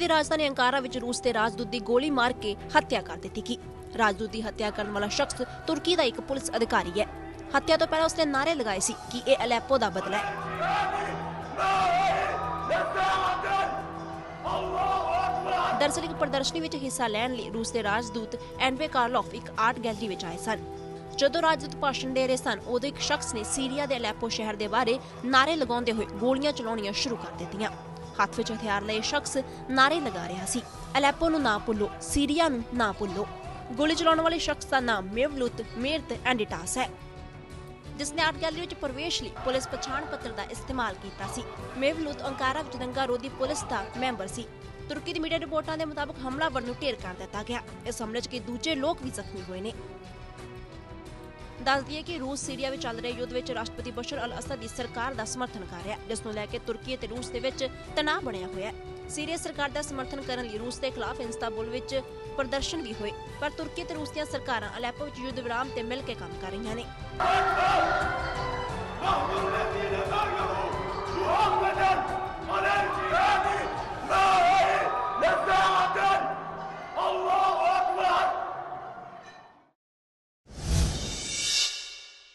ਦੀ ਰਾਜਧਾਨੀ Ankara ਵਿੱਚ ਰੂਸ ਦੇ ਰਾਜਦੂਤ ਦੀ ਗੋਲੀ ਮਾਰ ਕੇ ਹੱਤਿਆ ਕਰ ਦਿੱਤੀ ਗਈ। ਰਾਜਦੂਤ ਦੀ ਹੱਤਿਆ ਕਰਨ ਵਾਲਾ ਸ਼ਖਸ ਤੁਰਕੀ ਦਾ ਇੱਕ ਪੁਲਿਸ ਅਧਿਕਾਰੀ ਹੈ। ਹੱਤਿਆ ਤੋਂ ਪਹਿਲਾਂ ਉਸਨੇ ਨਾਰੇ ਲਗਾਏ ਸੀ ਕਿ ਇਹ ਅਲੈਪੋ ਦਾ ਬਦਲਾ ਹੈ। ਦਰਅਸਲ ਇੱਕ ਪ੍ਰਦਰਸ਼ਨੀ ਵਿੱਚ ਹਿੱਸਾ ਲੈਣ ਲਈ ਰੂਸ ਦੇ ਰਾਜਦੂਤ ਐਨਵੇ ਕਾਰਲੋਫ ਇੱਕ ਆਰਟ ਗੈਲਰੀ ਵਿੱਚ ਆਏ ਸਨ। ਜਦੋਂ ਰਾਜਦੂਤ ਭਾਸ਼ਣ ਦੇ ਰਹੇ ਸਨ, ਉਦੋਂ ਇੱਕ ਸ਼ਖਸ ਨੇ ਸੀਰੀਆ ਦੇ ਅਲੈਪੋ ਸ਼ਹਿਰ ਦੇ ਬਾਰੇ ਨਾਰੇ ਲਗਾਉਂਦੇ ਹੋਏ ਗੋਲੀਆਂ ਚਲਾਉਣੀਆਂ ਸ਼ੁਰੂ ਕਰ ਦਿੱਤੀਆਂ। ਹੱਥ ਵਿੱਚ ਹਥਿਆਰ ਲਏ ਸ਼ਖਸ ਨਾਰੇ ਲਗਾ ਰਿਹਾ ਸੀ। ਅਲੈਪੋ ਨੂੰ ਨਾ ਭੁੱਲੋ, ਸੀਰੀਆ ਨੂੰ ਨਾ ਭੁੱਲੋ। ਗੋਲੀ ਚਲਾਉਣ ਵਾਲੇ ਸ਼ਖਸ ਦਾ ਨਾਮ ਮੇਵਲੂਤ, ਮੇਰਤ ਐਂਡਿਟਾਸ ਹੈ। ਜਿਸ ਨੇ ਆਰਟ ਗੈਲਰੀ ਵਿੱਚ ਪ੍ਰਵੇਸ਼ ਲਈ ਪੁਲਿਸ ਪਛਾਣ ਪੱਤਰ ਦਾ ਇਸਤੇਮਾਲ ਕੀਤਾ ਸੀ। ਮੇਵਲੂਤ ਅੰਕਾਰਾ ਵਿੱਚ ਦੰਗਾ ਰੋਧੀ ਪੁਲਿਸ ਦਾ ਮੈਂਬਰ ਸੀ। ਤੁਰਕੀ ਦੀ ਮੀਡੀਆ ਰਿਪੋਰਟਾਂ ਦੇ ਮੁਤਾਬਕ ਹਮਲਾਵਰ ਨੂੰ ਢੇਰ ਕਰ ਦਿੱਤਾ ਗਿਆ। ਇਸ ਹਮਲੇ 'ਚ ਕਈ ਦੂਜੇ ਲੋਕ ਵੀ ਜ਼ਖਮੀ ਹੋਏ ਨੇ? ਦੱਸ ਦਈਏ ਕਿ ਰੂਸ ਸੀਰੀਆ ਵਿੱਚ ਚੱਲ ਰਹੇ ਯੁੱਧ ਵਿੱਚ ਰਾਸ਼ਟਰਪਤੀ ਬਸ਼ਰ ਅਲ ਅਸਦ ਦੀ ਸਰਕਾਰ ਦਾ ਸਮਰਥਨ ਕਰ ਰਿਹਾ ਜਿਸ ਨੂੰ ਲੈ ਕੇ ਤੁਰਕੀ ਅਤੇ ਰੂਸ ਦੇ ਵਿੱਚ ਤਣਾਅ ਬਣਿਆ ਹੋਇਆ ਸੀਰੀਆ ਸਰਕਾਰ ਦਾ ਸਮਰਥਨ ਕਰਨ ਲਈ ਰੂਸ ਦੇ ਖਿਲਾਫ ਇਸਤਾਂਬੁਲ ਵਿੱਚ ਪ੍ਰਦਰਸ਼ਨ ਵੀ ਹੋਏ, ਪਰ ਤੁਰਕੀ ਤੇ ਰੂਸ ਦੀਆਂ ਸਰਕਾਰਾਂ ਅਲੈਪੋ ਵਿੱਚ ਯੁੱਧ ਵਿਰਾਮ ਤੇ ਮਿਲ ਕੇ ਕੰਮ ਕਰ ਰਹੀਆਂ ਨੇ।